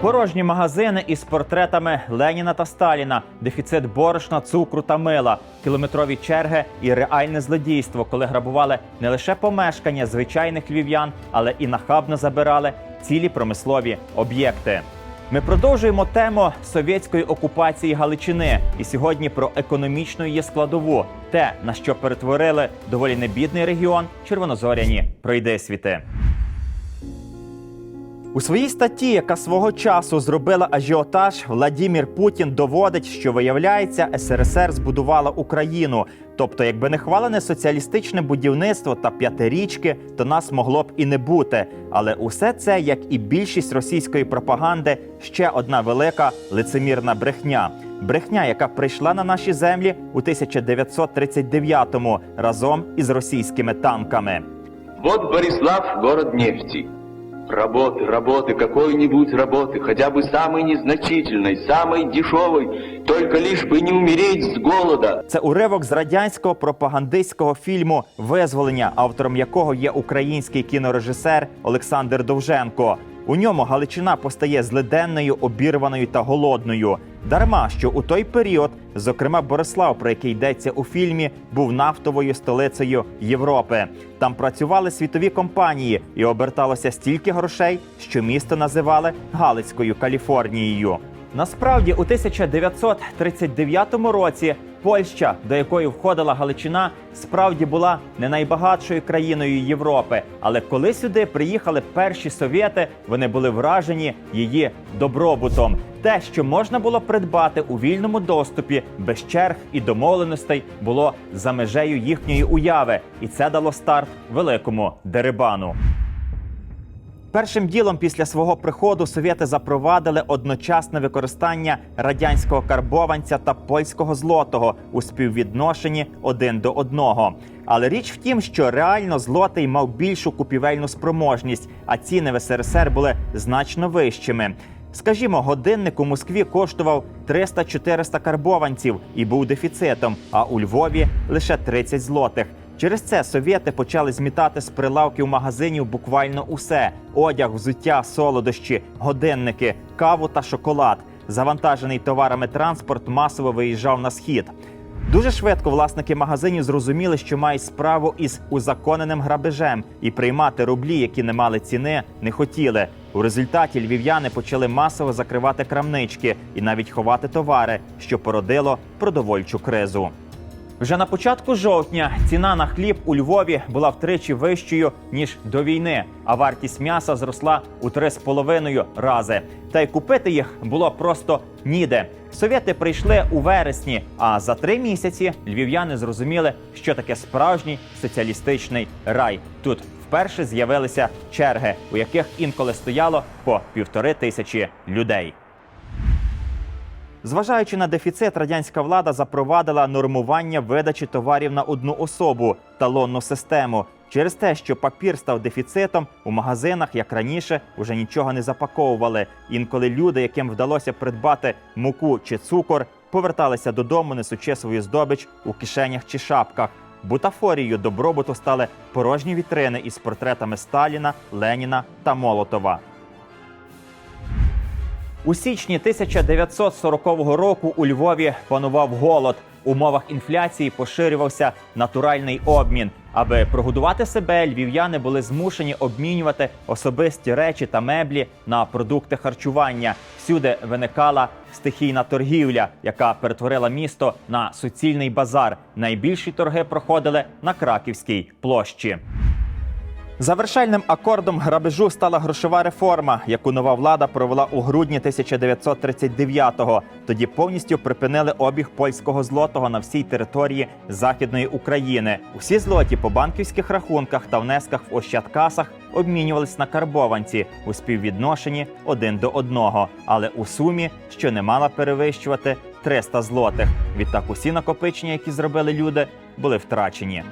Порожні магазини із портретами Леніна та Сталіна, дефіцит борошна, цукру та мила, кілометрові черги і реальне злодійство, коли грабували не лише помешкання звичайних львів'ян, але і нахабно забирали цілі промислові об'єкти. Ми продовжуємо тему совєтської окупації Галичини і сьогодні про економічну її складову, те на що перетворили доволі небідний регіон червонозоряні пройдисвіти. У своїй статті, яка свого часу зробила ажіотаж, Владімір Путін доводить, що виявляється, СРСР збудувала Україну. Тобто, якби не хвалене соціалістичне будівництво та п'ятирічки, то нас могло б і не бути. Але усе це, як і більшість російської пропаганди, ще одна велика лицемірна брехня. Брехня, яка прийшла на наші землі у 1939-му разом із російськими танками. Вот Борислав, город нефти Работы, работы, какой-нибудь работы, хотя бы самой незначительной, самой дешевой, только лишь бы не умереть с голода. Це уривок з радянського пропагандистського фільму Визволення, автором якого є український кінорежисер Олександр Довженко. У ньому Галичина постає злиденною, обірваною та голодною. Дарма, що у той період, зокрема Борислав, про який йдеться у фільмі, був нафтовою столицею Європи. Там працювали світові компанії і оберталося стільки грошей, що місто називали Галицькою Каліфорнією. Насправді, у 1939 році Польща, до якої входила Галичина, справді була не найбагатшою країною Європи. Але коли сюди приїхали перші совєти, вони були вражені її добробутом. Те, що можна було придбати у вільному доступі без черг і домовленостей, було за межею їхньої уяви, і це дало старт великому дерибану. Першим ділом після свого приходу совєти запровадили одночасне використання радянського карбованця та польського злотого у співвідношенні один до одного. Але річ в тім, що реально злотий мав більшу купівельну спроможність, а ціни в СРСР були значно вищими. Скажімо, годинник у Москві коштував 300-400 карбованців і був дефіцитом, а у Львові лише 30 злотих. Через це совєти почали змітати з прилавків магазинів буквально усе: одяг, взуття, солодощі, годинники, каву та шоколад. Завантажений товарами транспорт масово виїжджав на схід. Дуже швидко власники магазинів зрозуміли, що мають справу із узаконеним грабежем, і приймати рублі, які не мали ціни, не хотіли. У результаті львів'яни почали масово закривати крамнички і навіть ховати товари, що породило продовольчу кризу. Вже на початку жовтня ціна на хліб у Львові була втричі вищою ніж до війни, а вартість м'яса зросла у три з половиною рази. Та й купити їх було просто ніде. Совєти прийшли у вересні, а за три місяці львів'яни зрозуміли, що таке справжній соціалістичний рай. Тут вперше з'явилися черги, у яких інколи стояло по півтори тисячі людей. Зважаючи на дефіцит, радянська влада запровадила нормування видачі товарів на одну особу талонну систему. Через те, що папір став дефіцитом, у магазинах, як раніше, уже нічого не запаковували. Інколи люди, яким вдалося придбати муку чи цукор, поверталися додому, несучи свою здобич у кишенях чи шапках. Бутафорією добробуту стали порожні вітрини із портретами Сталіна, Леніна та Молотова. У січні 1940 року у Львові панував голод. У умовах інфляції поширювався натуральний обмін. Аби прогодувати себе, львів'яни були змушені обмінювати особисті речі та меблі на продукти харчування. Всюди виникала стихійна торгівля, яка перетворила місто на суцільний базар. Найбільші торги проходили на Краківській площі. Завершальним акордом грабежу стала грошова реформа, яку нова влада провела у грудні 1939-го. Тоді повністю припинили обіг польського злотого на всій території Західної України. Усі злоті по банківських рахунках та внесках в ощадкасах обмінювались на карбованці у співвідношенні один до одного, але у сумі, що не мала перевищувати 300 злотих. Відтак усі накопичення, які зробили люди, були втрачені.